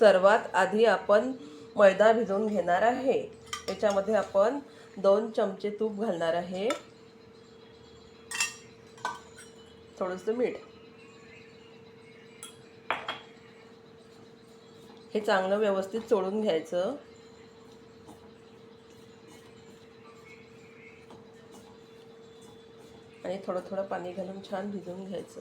सर्वात आधी आपण मैदा भिजवून घेणार आहे. त्याच्यामध्ये आपण दोन चमचे तूप घालणार आहे. थोडंसं मीठ. हे चांगलं व्यवस्थित चोळून घ्यायचं. आणि थोडं थोडं पाणी घालून छान भिजवून घ्यायचं.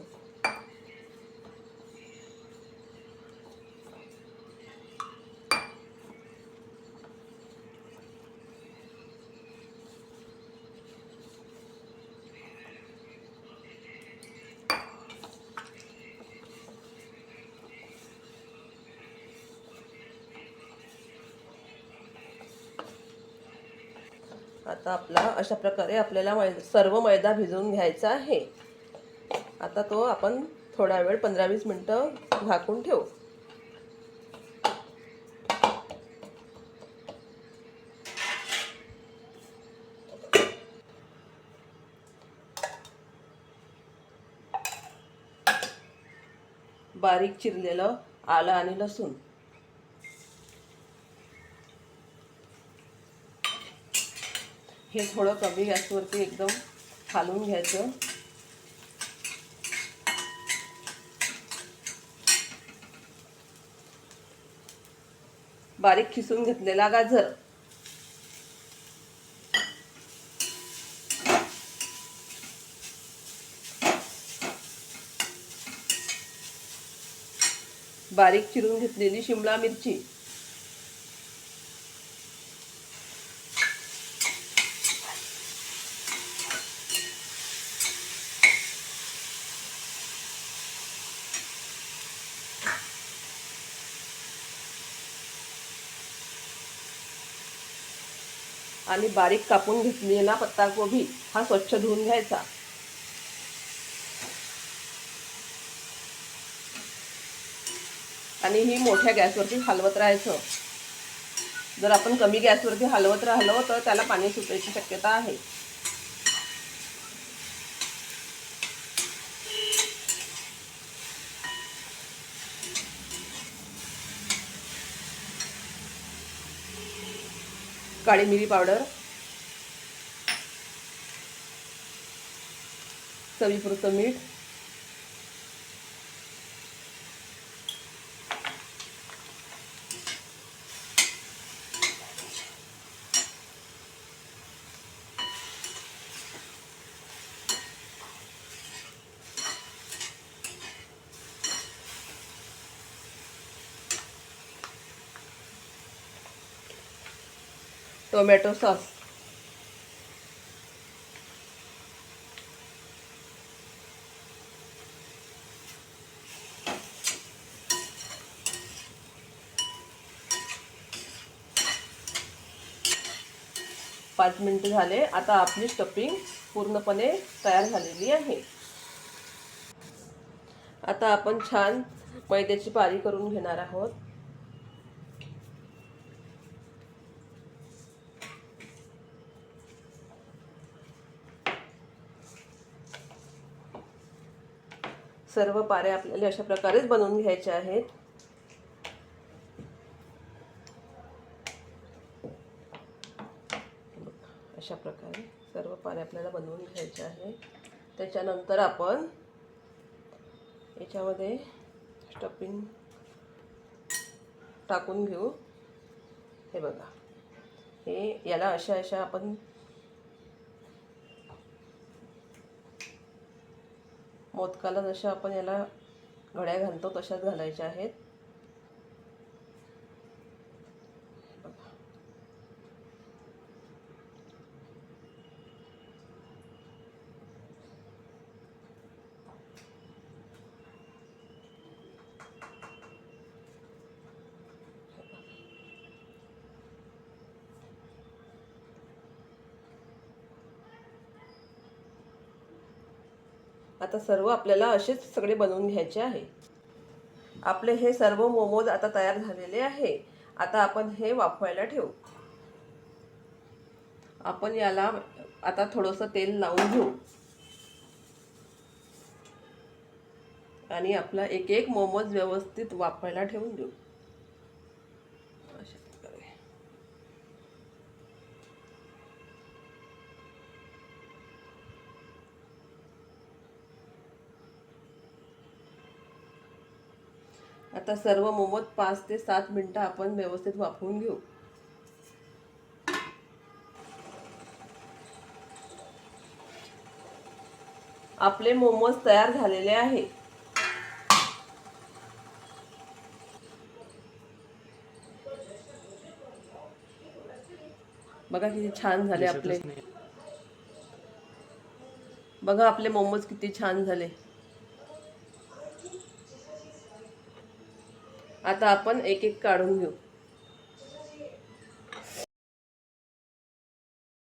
आता आपला अशा प्रकारे आपल्याला मै सर्व मैदा भिजवून घ्यायचा आहे. आता तो आपण थोडा वेळ पंधरा वीस मिनटं झाकून ठेवू. बारीक चिरलेलं आलं आणि लसूण. हे थोडं कमी गॅसवरती एकदम खालून घ्यायचं. बारीक खिसून घेतलेला गाजर. बारीक चिरून घेतलेली शिमला मिरची. आणि बारीक कापून घेतलेला पत्ताकोबी हा स्वच्छ धुवून घ्यायचा. आणि ही मोठ्या गॅसवरती हलवत राहायचं. जर आपण कमी गॅसवरती हलवत राहिलो तर त्याला पाणी सुटायची शक्यता आहे. काळी मिरी पावडर चवीपुरतं मीठ टोमॅटो सॉस. पाच मिनिटं झाले. आता आपली स्टफिंग पूर्णपणे तयार झालेली आहे. आता आपण छान मैद्याची पारी करून घेणार आहोत. सर्व पाऱ्या आपल्याला अशा प्रकारेच बनवून घ्यायच्या आहेत. अशा प्रकारे सर्व पाऱ्या आपल्याला बनवून घ्यायच्या आहेत. त्याच्यानंतर आपण याच्यामध्ये स्टफिंग टाकून घेऊ. हे बघा. हे याला अशा अशा आपण मोदकाला जशा आपण याला घड्या घालतो तशाच घालायच्या आहेत. आता सर्व आपल्याला असेच सगळे बनवून घ्यायचे आहे. आपले हे सर्व मोमोज आता तयार झालेले आहे. आता आपण हे वाफवायला ठेवू. आपण याला आता थोडंसं तेल लावून घेऊ. आणि आपला एक एक मोमोज व्यवस्थित वाफवायला ठेवून देऊ. आता सर्व मोमोज पाच ते सात मिनटं आपण व्यवस्थित वाफवून घेऊ. आपले मोमोज तयार झालेले आहे. बघा किती छान झाले आपले. बघा आपले मोमोज किती छान झाले. आता आपण एक एक काढून घेऊ.